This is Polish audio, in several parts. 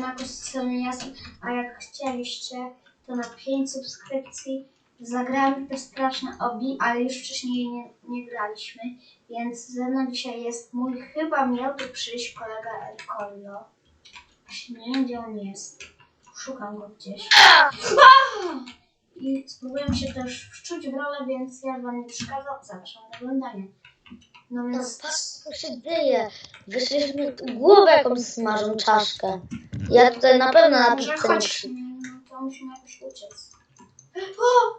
Ma jakoś stronie jasno? A jak chcieliście, to na 5 subskrypcji zagramy te straszne obi, ale już wcześniej nie, nie graliśmy, więc ze mną dzisiaj jest mój, chyba miał tu przyjść kolega El Collo. Właśnie nie wiem, gdzie on jest. Szukam go gdzieś. I spróbuję się też wczuć w rolę, więc ja wam nie przeszkadzam. Zapraszam do oglądania. No więc... Co się dzieje? Wyszliśmy głowę jakąś smażą czaszkę. Ja tutaj na pewno na Może pizzę nie chodź, no to musimy jakoś uciec. O!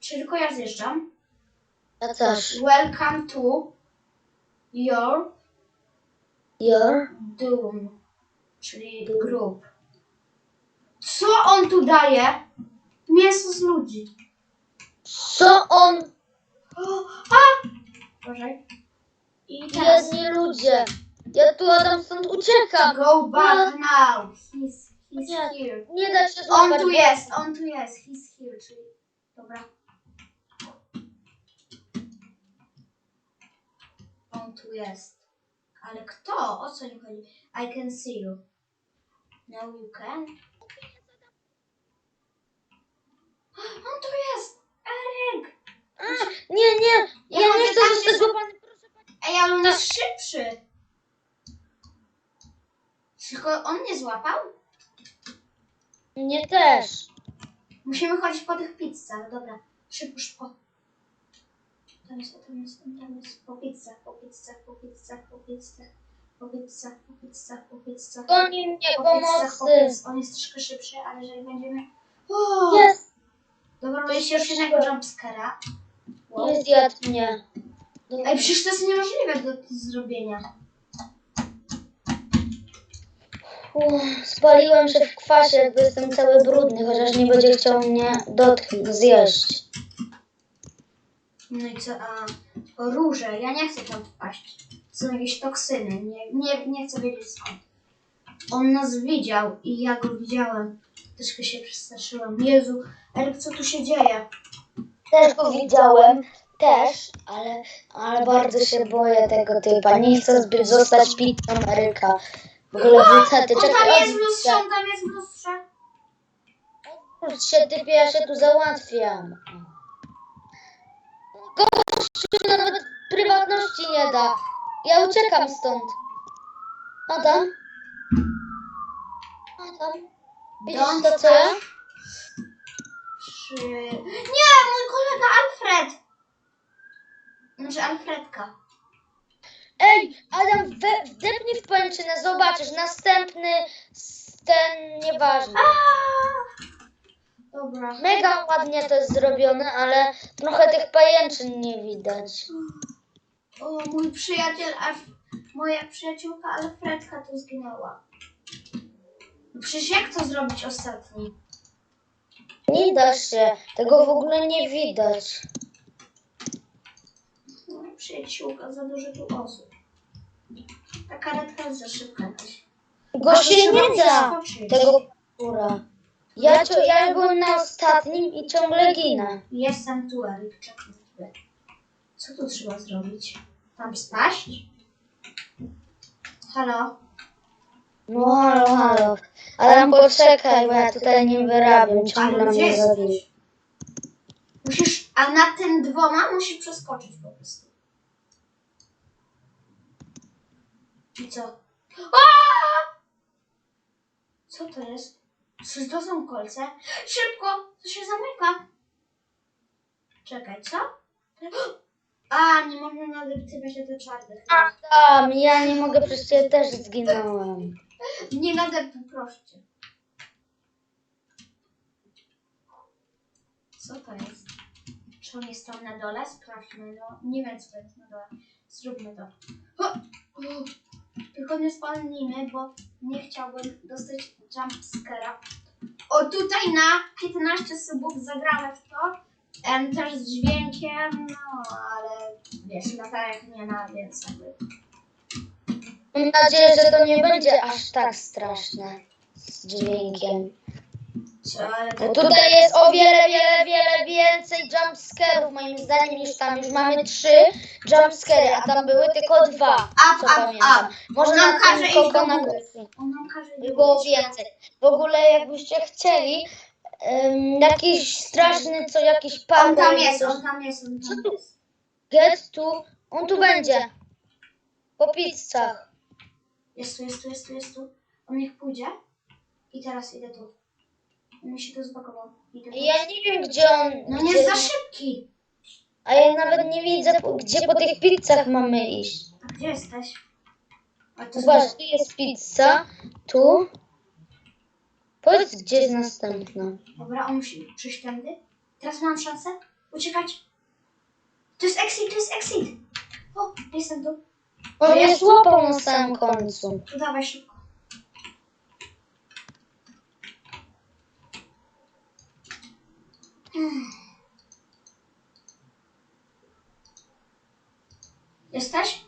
Czy tylko ja zjeżdżam? Ja też. Welcome to your Your? doom, czyli grób. Co on tu daje? Mięso z ludzi. Co on? O, a! Uważaj. I teraz ludzie. Ja tu Adam stąd uciekam. go back now. He's, he's Nie. here. Nie da się On złapać. tu jest, on tu jest. He's here, czyli... Dobra. On tu jest. Ale kto? O co mi chodzi? I can see you. No you can? On tu jest! Eryk! A, Nie, nie. Ja Ja nie chcę zostać złapany. Ej, ale on jest szybszy! Tylko on nie złapał? Nie też. Musimy chodzić po tych pizzach, dobra. Szybko, szybko. Tam jest, tam jest, tam jest. Po pizzach, po pizzach, po pizzach, po pizzach. Po pizzach, po pizzach, po pizzach. Goni mnie Po pomocy. On jest troszkę szybszy, ale jeżeli będziemy... O! Jest. Dobra, mieliście już jednego jumpscare'a. Wow. Nie zjadł mnie. Ej, przecież to jest niemożliwe do, zrobienia. Uff, Spaliłem się w kwasie, jakby jestem cały brudny, chociaż nie będzie chciał mnie dotknąć, zjeść. No i co, a o róże, ja nie chcę tam wpaść. Są jakieś toksyny, nie, nie, nie chcę wiedzieć skąd. On nas widział i ja go widziałem. Troszkę się przestraszyłam. Jezu, Eryk, co tu się dzieje? Też go widziałem, też, ale, ale bardzo się boję tego typa. Nie chcę zbyt zostać pizzą Eryka. W ogóle wrócę, ty On tam jest lustrze, tam jest lustrze. się typie, ja się tu załatwiam. Gościu nawet prywatności nie da. Ja uciekam stąd. Adam? Adam? Widzisz to co ja? Nie, mój kolega Alfred! Znaczy Alfredka. Ej, Adam, we, wdepnij w pęczynę, zobaczysz, następny s- ten nieważny. Dobra. Mega ładnie to jest zrobione, ale trochę tych pajęczyn nie widać. O, mój przyjaciel, Alf... moja przyjaciółka Alfredka tu zginęła. Przecież jak to zrobić ostatni? Nie da się, tego w ogóle nie widać. Przyjaciółka, za dużo tu osób. Ta karetka jest za szybka jakaś. Go się Trzeba nie da, tego kura. Ja, cio- ja byłem na ostatnim i ciągle ginę. Jestem tu, Eryk, czekaj chwilę. Co tu trzeba zrobić? Tam spaść? Halo? No halo, halo. Ale poczekaj, bo ja tutaj nie wyrabiam, ciągle Ale gdzie mnie jesteś? Musisz, a na tym dwoma musisz przeskoczyć po prostu. I co? Aaa! Co to jest? Czy to są kolce? Szybko! To się zamyka! Czekaj, co? A, nie można nadeptywać do czarnych. Adam, ja nie mogę, przecież ja też zginąłem. Nie nadeptuj, proszę cię. Co to jest? Czy on jest tam na dole? Sprawdźmy. No, nie wiem, co to jest na dole. Zróbmy to. O! O! Tylko nie spadnijmy, bo nie chciałbym dostać jumpscare'a. O, tutaj na 15 subów zagramy w to. Em, też z dźwiękiem, no ale wiesz, latarek nie ma, więc Mam nadzieję, że to nie będzie aż tak straszne z dźwiękiem. No tutaj jest o wiele, wiele, wiele więcej jumpscarów moim zdaniem niż tam. Już mamy trzy jumpscary, a tam były tylko dwa. Up, Co up, pamiętam. up. Może On nam na każe iść do na góry. On nam każe było więcej. W ogóle jakbyście chcieli em, jakiś straszny, co jakiś On pan tam jest, on tam jest, on tam jest. get tu, on tu będzie. Po pizzach. Jest tu, jest tu, jest tu, jest tu. On niech pójdzie. I teraz idę tu. Mi się zbagował. Tu. Ja nie wiem gdzie on. No gdzie, nie jest za szybki. A ja nawet nie widzę po- gdzie po tych pizzach mamy iść. A gdzie jesteś? A to Zobacz, tu jest pizza, tu. Powiedz gdzie jest następna. Dobra, on musi przyjść tędy. Teraz mam szansę uciekać. To jest exit, to jest exit. O, jestem tu. On mnie złapał na samym końcu. Tu dawaj szybko. Jesteś?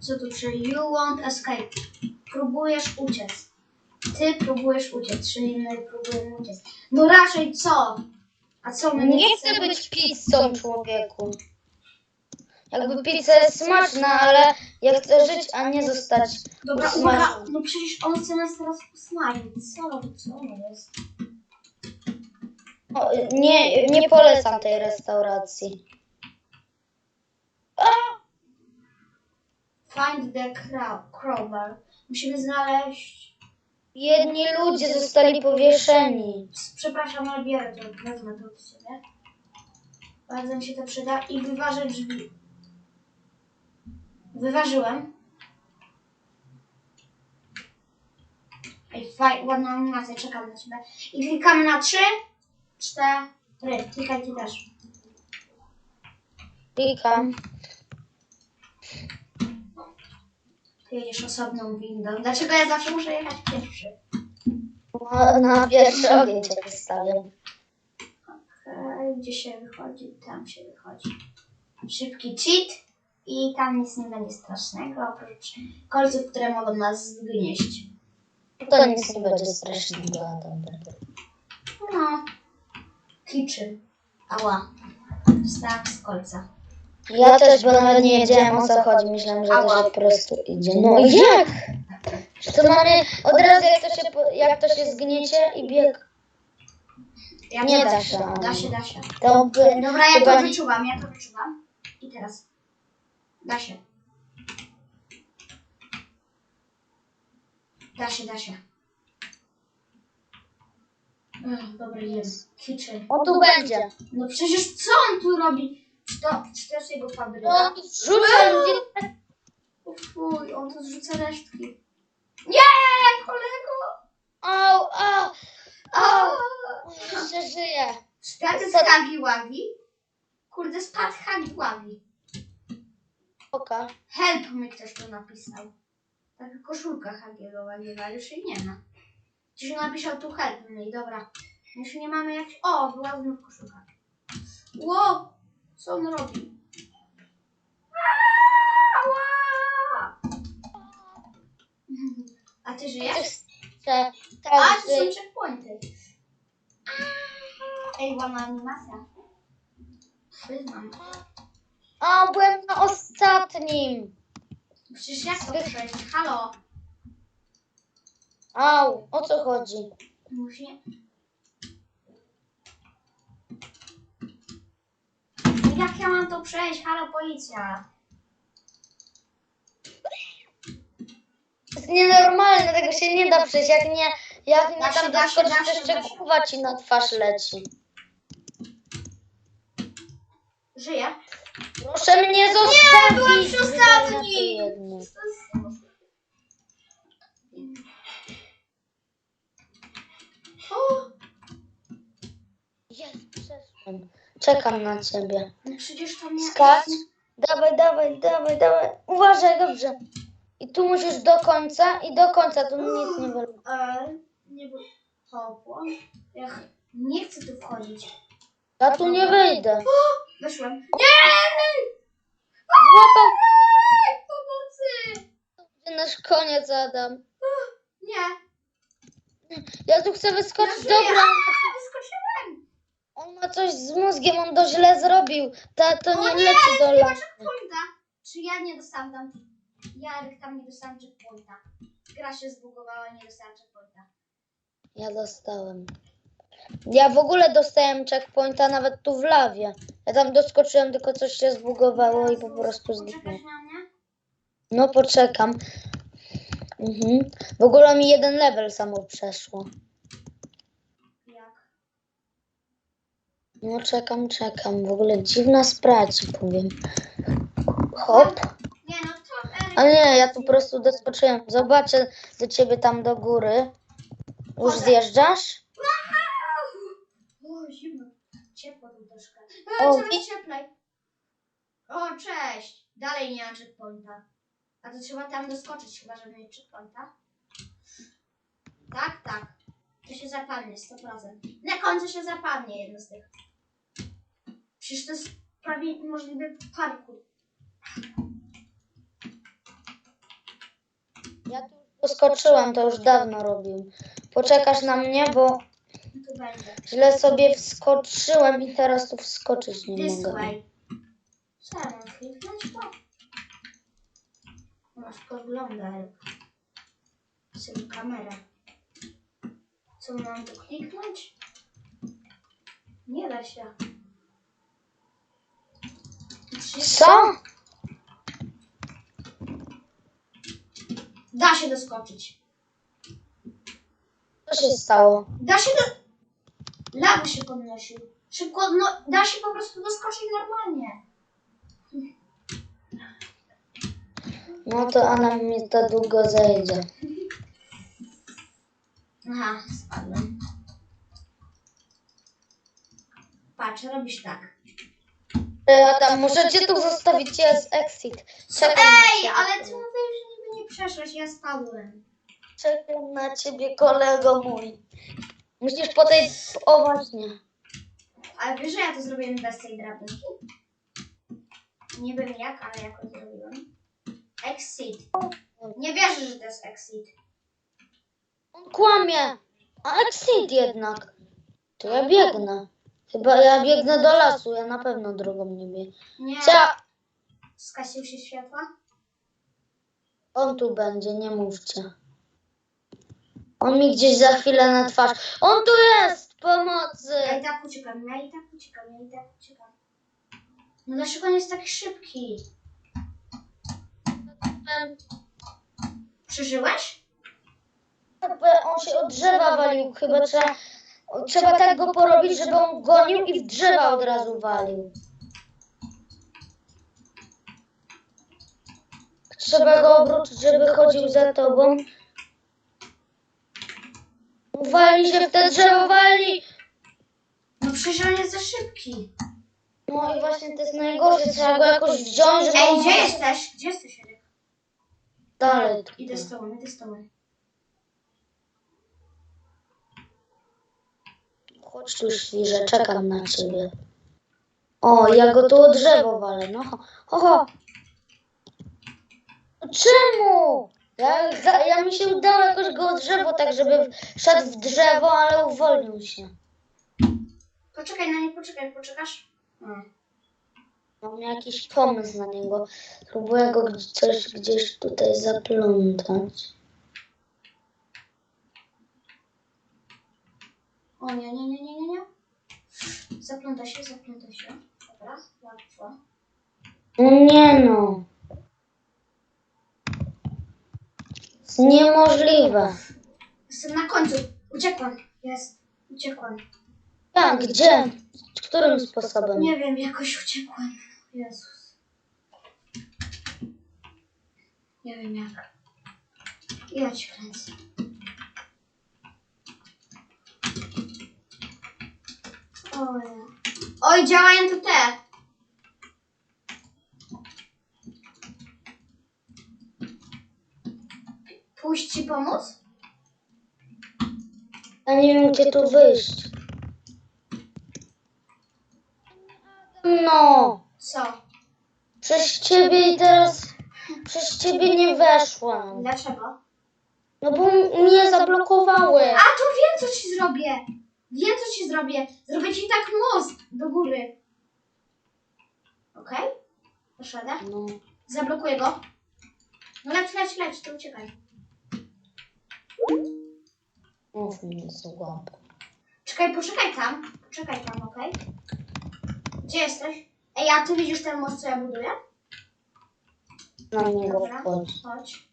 Co tu przy You want escape? Próbujesz uciec. Ty próbujesz uciec, czyli my próbujemy uciec. No raczej co? A co my Nie chcę być pizzą, człowieku. Jakby pizza jest smaczna, ale ja chcę żyć, a nie zostać Dobra, uwaga, no przecież on chce nas teraz usmażyć. Co? Co to jest? O, nie, nie polecam tej restauracji. The crow, crowbar. Musimy znaleźć... Jedni ludzie zostali powieszeni. Przepraszam, ale bierę to, wezmę to od siebie. Bardzo mi się to przyda. I wyważę drzwi. Wyważyłem. Ej, faj, ładna animacja, czekam na ciebie. I klikamy na trzy, cztery. Klikajcie też. Klikam. Ty jedziesz osobną windą. Dlaczego ja zawsze muszę jechać pierwszy? Na, na pierwszy ogień cię wystawiam. Okej, gdzie się wychodzi? Tam się wychodzi. Szybki cheat i tam nic nie będzie strasznego, oprócz kolców, które mogą nas zgnieść. To nic nie będzie strasznego. No. Kitchen. Ała. Dostałam z kolca. Ja też, bo nawet nie wiedziałem o co chodzi. Myślałem, że to się po prostu idzie. No i jak? Że to mamy od razu jak to się, po- jak to się zgniecie i bieg. Ja Nie da się. Da się, da się. To by, Dobra, ja chyba to wyczuwam, ja to wyczuwam. I teraz. Da się. Da się, da się. Dobra, jest. Kitchen. On tu będzie. No przecież co on tu robi? Czy to, czy to jest jego No fabryka? zrzuca ludzi. O Fuj, on tu zrzuca resztki. Nie, kolego! Au, au, Au! jeszcze żyje. Czy tak jest Hagi Wagi? Kurde, spadł Hagi Wagi. Oka. Help mi ktoś tu napisał. Taka koszulka Hagiego Wagiego, ale już jej nie ma. Gdzieś napisał tu help me, dobra. Już nie mamy jak... O, była znów koszulka. Ło! Co on robi? A ty żyjesz? Chcę. A, Tak, to są checkpointy. Ej, ładna animacja. Wyznam. A, byłem na ostatnim. Przecież jak to przejść? Halo? Au, o co chodzi? Musi... Jak ja mam to przejść? Halo, policja. To jest nienormalne, tego się nie da przejść. Jak nie, jak nie Da się, tam da się, doskoczysz, da to się, jeszcze się. głowa ci na twarz leci. Żyje? Proszę mnie zostawić. byłem przy ostatnim. Jedno. O, Jest, przeszłem. Czekam na ciebie. no przecież to nie... Skacz. Dawaj, dawaj, dawaj, dawaj. Uważaj, dobrze. I tu musisz do końca i do końca, tu nic nie wolno. E, nie było... Ja nie chcę tu wchodzić. Ja tu nie wyjdę. Weszłem. Nie! Złapał Pomocy! nasz koniec, Adam. Nie. Ja tu chcę wyskoczyć. Żyję. Dobra, A, wyskoczyłem. On ma coś z mózgiem, on to źle zrobił. Ta, to O nie nie, leci do lasu. checkpointa. Czy ja nie dostałam tam... Jarek tam nie dostałem checkpointa. Gra się zbugowała, nie dostałem checkpointa. Ja dostałem. Ja w ogóle dostałem checkpointa nawet tu w lawie. Ja tam doskoczyłem, tylko coś się zbugowało i po prostu mnie? No poczekam. Mhm. W ogóle mi jeden level samo przeszło. Jak? No czekam, czekam. W ogóle dziwna sprawa ci powiem. Hop. Nie no. A nie, ja tu po prostu doskoczyłem. Zobaczę do ciebie tam do góry. Już zjeżdżasz? O, zimno. Ciepło tu troszkę. O, O, i- cieplej. O, cześć. Dalej nie ma checkpointa. A to trzeba tam doskoczyć chyba, żeby mieć checkpointa. Tak, tak. To się zapadnie, 100%. Na końcu się zapadnie jedno z tych. Przecież to jest prawie możliwy parkour. Ja tu doskoczyłem, to już dawno robiłem. Poczekasz na mnie, bo to będzie. źle sobie wskoczyłem i teraz tu wskoczyć nie This mogę. way. Mam kliknąć to? Masz pogląda, sobie kamerę. Co mam tu kliknąć? Nie da się. Co? Da się doskoczyć. Co się stało? Da się do... Lawy się podnosił. Szybko, no, da się po prostu doskoczyć normalnie. No to Anna mi to długo zejdzie. Aha, spadłem. Patrz, robisz tak. Ja tam muszę cię tu zostawić, jest exit. Czekam Ej, ciebie. ale ty mówisz, że niby nie przeszłeś, ja spadłem. Czekam na ciebie, kolego mój. Musisz po tej... O właśnie. Ale wiesz, że ja to zrobiłem bez tej drabinki? Nie wiem jak, ale jakoś zrobiłem. Exit. Nie wierzę, że to jest exit. On kłamie. A exit jednak. To ja biegnę. Chyba ja biegnę do lasu, ja na pewno drugą nie biegnę. Nie. Co? Skasił się światła? On tu będzie, nie mówcie. On mi gdzieś za chwilę na twarz. On tu jest! Pomocy! Ja i tak uciekam, ja i tak uciekam, ja i tak uciekam. No dlaczego on jest taki szybki? Przeżyłeś? Jakby on się od drzewa walił, chyba trzeba, trzeba tak go porobić, żeby on gonił i w drzewa od razu walił. Trzeba go obrócić, żeby chodził za tobą. Wali się w te drzewo, wali! No przecież on jest za szybki. No i właśnie to jest najgorsze, trzeba go jakoś wziąć, żeby Ej, on gdzie jesteś? Gdzie jesteś, Eryk? Dalej. Idę z tobą, idę z tobą. Chodź tu, świrze, czekam na ciebie. O, ja go tu o drzewo walę, no. Oho. Czemu? Ja, za- ja mi się udało jakoś go o drzewo, tak żeby szedł w drzewo, ale uwolnił się. Poczekaj na nie, poczekaj, poczekasz? Hmm. Mam jakiś pomysł na niego. Próbuję go coś gdzieś tutaj zaplątać. O nie, nie, nie, nie, nie, nie. Zapląta się, zapląta się. Dobra, łatwo. Nie no. Niemożliwe. Jestem na końcu. Uciekłam. Jest. Uciekłam. Jak, gdzie? Którym sposobem? Nie wiem, jakoś uciekłam. Jezus. Nie wiem jak. Ja ci kręcę. Oj. Działają tu te. Pójść ci pomóc? Ja nie wiem, gdzie tu wyjść. No, Co? przez ciebie i teraz przez ciebie nie weszłam. Dlaczego? No bo mnie zablokowały. A to wiem, co ci zrobię. Wiem, co ci zrobię. Zrobię ci tak most do góry. Okej? Okay? Poszedł? No. Zablokuję go. No leć, leć, leć, to uciekaj. Mów mi, słabo. Czekaj, poczekaj tam. Poczekaj tam, okej? Gdzie jesteś? Ej, a ty widzisz ten most, co ja buduję? Na niego Dobra, wchodź. chodź.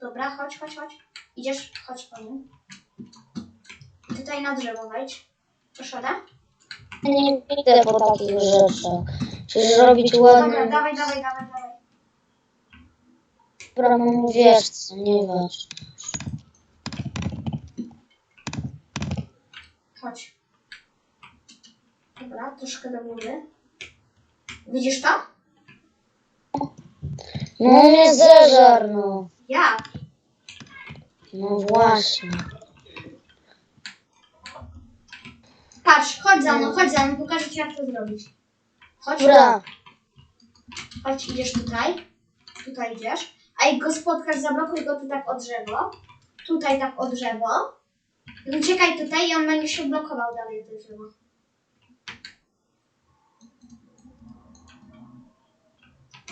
Dobra, chodź, chodź, chodź. Idziesz, chodź po nim. Tutaj na drzewo wejdź. Poszedł? Nie idę po takich rzeczach. Przecież robić ładnie. Dobra, dawaj, dawaj, dawaj, dawaj. Dobra, mam wiesz co, nie ważne. Chodź. Dobra, troszkę do góry. Widzisz to? No mnie zeżar, no. Jak? No właśnie. Patrz, chodź za mną, chodź za mną, pokażę ci jak to zrobić. Chodź, Dobra. chodź, idziesz tutaj. Tutaj idziesz. A jak go spotkasz, zablokuj go tu tak o drzewo. Tutaj tak o drzewo. I Uciekaj tutaj i on będzie się blokował dalej to drzewo.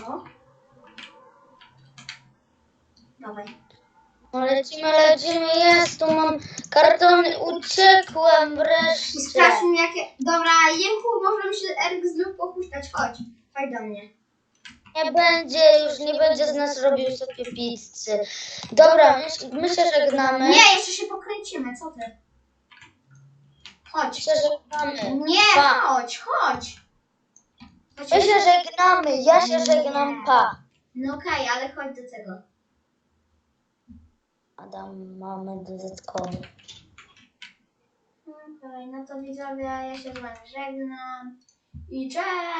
O. Dawaj. No lecimy, lecimy, jest, tu mam kartony, uciekłem wreszcie. Sprawdź mi jakie... Dobra, Jemku, może mi się Eryk znów pochuśtać. Chodź, chodź do mnie. Nie będzie, już nie będzie z nas robił sobie pizzy. Dobra, my, my się żegnamy. Nie, jeszcze się pokręcimy, co ty? My Chodź. się żegnamy. Nie, Pa. chodź, chodź. chodź. My się żegnamy, ja się żegnam, pa. No okej, ale chodź do tego. Adam, mamy dodatkowy. Okej, no to widzowie, ja się z wami żegnam. I cześć!